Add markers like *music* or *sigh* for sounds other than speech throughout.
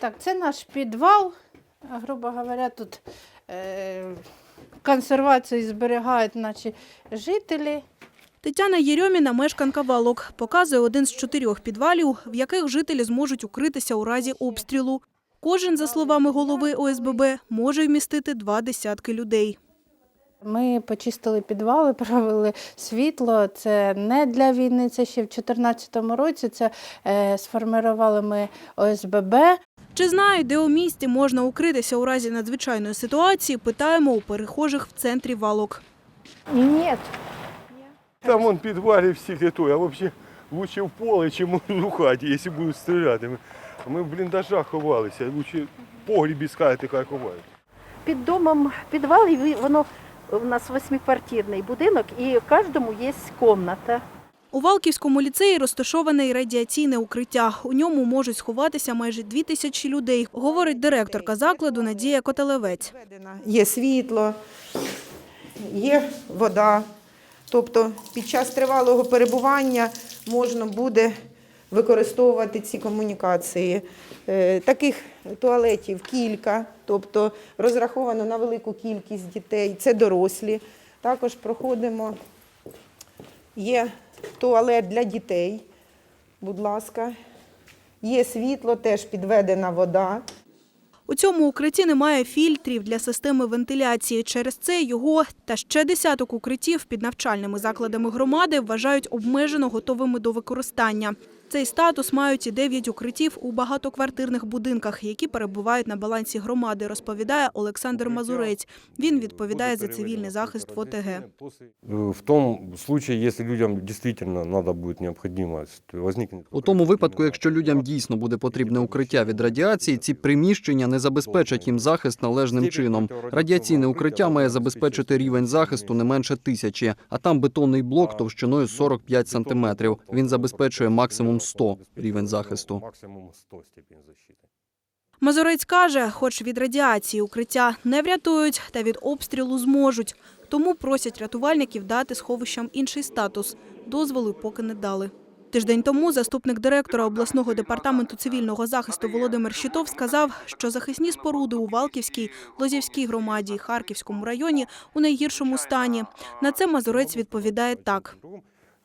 Так, це наш підвал. Грубо говоря, тут е, консервацію зберігають наші жителі. Тетяна Єрьоміна – мешканка Валок. Показує один з чотирьох підвалів, в яких жителі зможуть укритися у разі обстрілу. Кожен, за словами голови ОСББ, може вмістити два десятки людей. Ми почистили підвали, *laughs* провели світло. Це не для війни, це ще в 2014 році. Це е, сформували ми ОСББ. Чи знають, де у місті можна укритися у разі надзвичайної ситуації, питаємо у перехожих в центрі Валок. Ні, Там он підвалі всі рятує, а взагалі лучше в поле, чим у хаті, якщо будуть стріляти. Ми, ми в бліндажах ховалися, лучше в погрібі скажете, хай ховають. Під домом підвал, і воно у нас восьмиквартирний будинок, і в кожному є кімната. У Валківському ліцеї розташоване і радіаційне укриття. У ньому можуть сховатися майже дві тисячі людей, говорить директорка закладу Надія Котелевець. Є світло, є вода. Тобто під час тривалого перебування можна буде використовувати ці комунікації. Е, Таких туалетів кілька, тобто розраховано на велику кількість дітей, це дорослі. Також проходимо, є туалет для дітей, будь ласка. Є світло, теж підведена вода. У цьому укритті немає фільтрів для системи вентиляції. Через це його та ще десяток укриттів під навчальними закладами громади вважають обмежено готовими до використання. Цей статус мають і дев'ять укриттів у багатоквартирних будинках, які перебувають на балансі громади, розповідає Олександр Мазурець. Він відповідає за цивільний захист в ОТГ. Э, В том случае, если людям надо будет необходимость, возникнет... У тому випадку, якщо людям дійсно буде потрібне укриття від радіації, ці приміщення не забезпечать їм захист належним чином. Радіаційне укриття має забезпечити рівень захисту не менше тисячі, а там бетонний блок товщиною 45 сантиметрів. Він забезпечує максимум 100 рівень захисту. Максимум 100 степень защиты. Мазурець каже, хоч від радіації укриття не врятують, та від обстрілу зможуть. Тому просять рятувальників дати сховищам інший статус. Дозволи поки не дали. Тиждень тому заступник директора обласного департаменту цивільного захисту Володимир Щитов сказав, що захисні споруди у Валківській, Лозівській громаді Харківському районі у найгіршому стані. На це Мазурець відповідає так.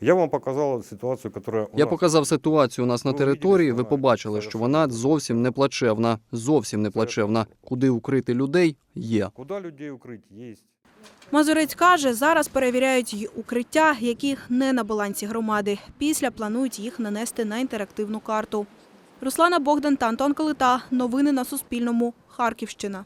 Я вам показал ситуацию, которая... у Я нас- показав ситуацію у нас на території. Ви побачили, що вона зовсім не плачевна. Зовсім не плачевна. Куди укрити людей є. Куда людей укрыть? Есть. Мазурець каже, зараз перевіряють й укриття, які не на балансі громади. Після планують їх нанести на інтерактивну карту. Руслана Богдан та Антон Калита. Новини на Суспільному. Харківщина.